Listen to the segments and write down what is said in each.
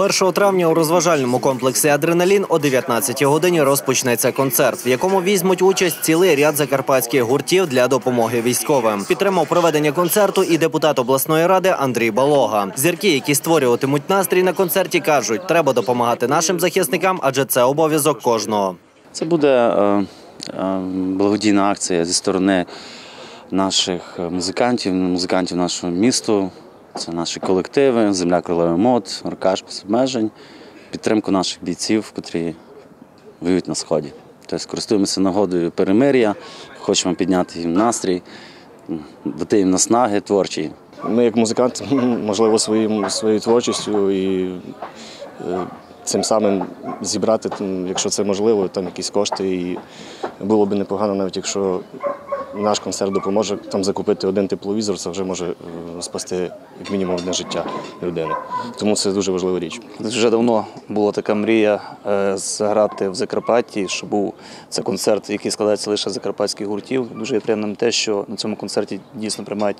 1 травня у розважальному комплексі Адреналін о 19 годині розпочнеться концерт, в якому візьмуть участь цілий ряд закарпатських гуртів для допомоги військовим. Підтримав проведення концерту і депутат обласної ради Андрій Балога. Зірки, які створюватимуть настрій на концерті, кажуть, треба допомагати нашим захисникам, адже це обов'язок кожного. Це буде е, е, благодійна акція зі сторони наших музикантів, музикантів нашого місту. Це наші колективи, земля королеви мод, Аркаш без обмежень, підтримку наших бійців, котрі воюють на сході. Тобто користуємося нагодою перемир'я, хочемо підняти їм настрій, дати їм наснаги творчі. Ми, як музиканти, можливо, своїм, своєю творчістю і е, цим самим зібрати, якщо це можливо, там якісь кошти. І було б непогано, навіть якщо наш концерт допоможе там закупити один тепловізор, це вже може е, спасти як мінімум одне життя людини. Тому це дуже важлива річ. Вже давно була така мрія е, заграти в Закарпатті, щоб був це концерт, який складається лише з закарпатських гуртів. Дуже є приємним те, що на цьому концерті дійсно приймають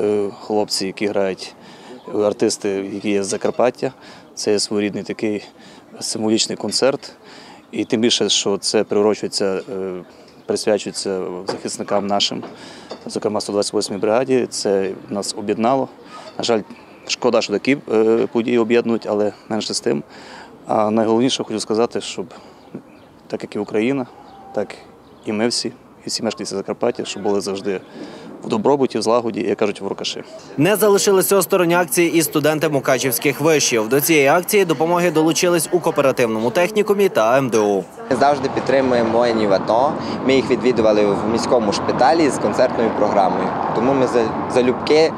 е, хлопці, які грають, артисти, які є з Закарпаття. Це є своєрідний такий символічний концерт. І тим більше, що це приурочується, присвячується захисникам нашим, зокрема 128-й бригаді. Це нас об'єднало. На жаль, шкода, що такі е, події об'єднують, але менше з тим. А найголовніше хочу сказати, щоб так як і Україна, так і ми всі, і всі мешканці Закарпаття, щоб були завжди в добробуті, в злагоді, як кажуть, в рукаші. Не залишилися осторонь акції і студенти Мукачівських вишів. До цієї акції допомоги долучились у кооперативному технікумі та МДУ. Ми завжди підтримуємо воїнів АТО. Ми їх відвідували в міському шпиталі з концертною програмою. Тому ми за- залюбки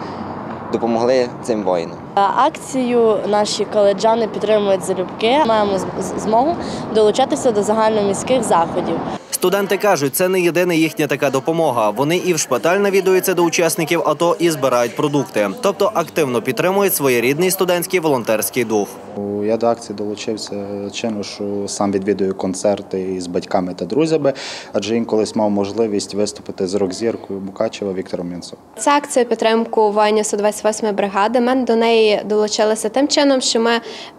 допомогли цим воїнам. Акцію наші коледжани підтримують залюбки. Маємо змогу долучатися до загальноміських заходів. Студенти кажуть, це не єдина їхня така допомога. Вони і в шпиталь навідуються до учасників АТО і збирають продукти, тобто активно підтримують своєрідний студентський волонтерський дух. Я до акції долучився чинно, що сам відвідую концерти із батьками та друзями, адже він колись мав можливість виступити з рок-зіркою Мукачева Віктором Мінцом. Це акція підтримку воїнів 128-ї бригади. Ми до неї долучилися тим чином, що ми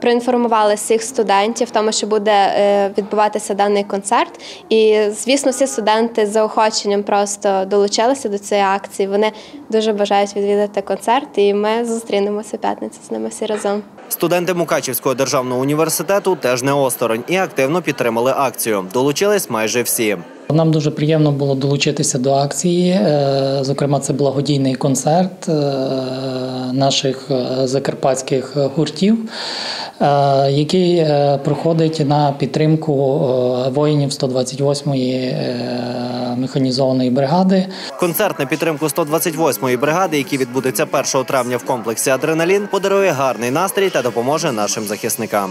проінформували всіх студентів, тому що буде е, відбуватися даний концерт. І звісно, всі студенти з заохоченням просто долучилися до цієї акції. Вони дуже бажають відвідати концерт, і ми зустрінемося п'ятницю з ними всі разом. Студенти Мукачівського державного університету теж не осторонь і активно підтримали акцію. Долучились майже всі. Нам дуже приємно було долучитися до акції. Е, Зокрема, це благодійний концерт е, наших е, закарпатських гуртів, який проходить на підтримку воїнів 128-ї е, механізованої бригади. Концерт на підтримку 128-ї бригади, який відбудеться 1 травня в комплексі Адреналін, подарує гарний настрій та допоможе нашим захисникам.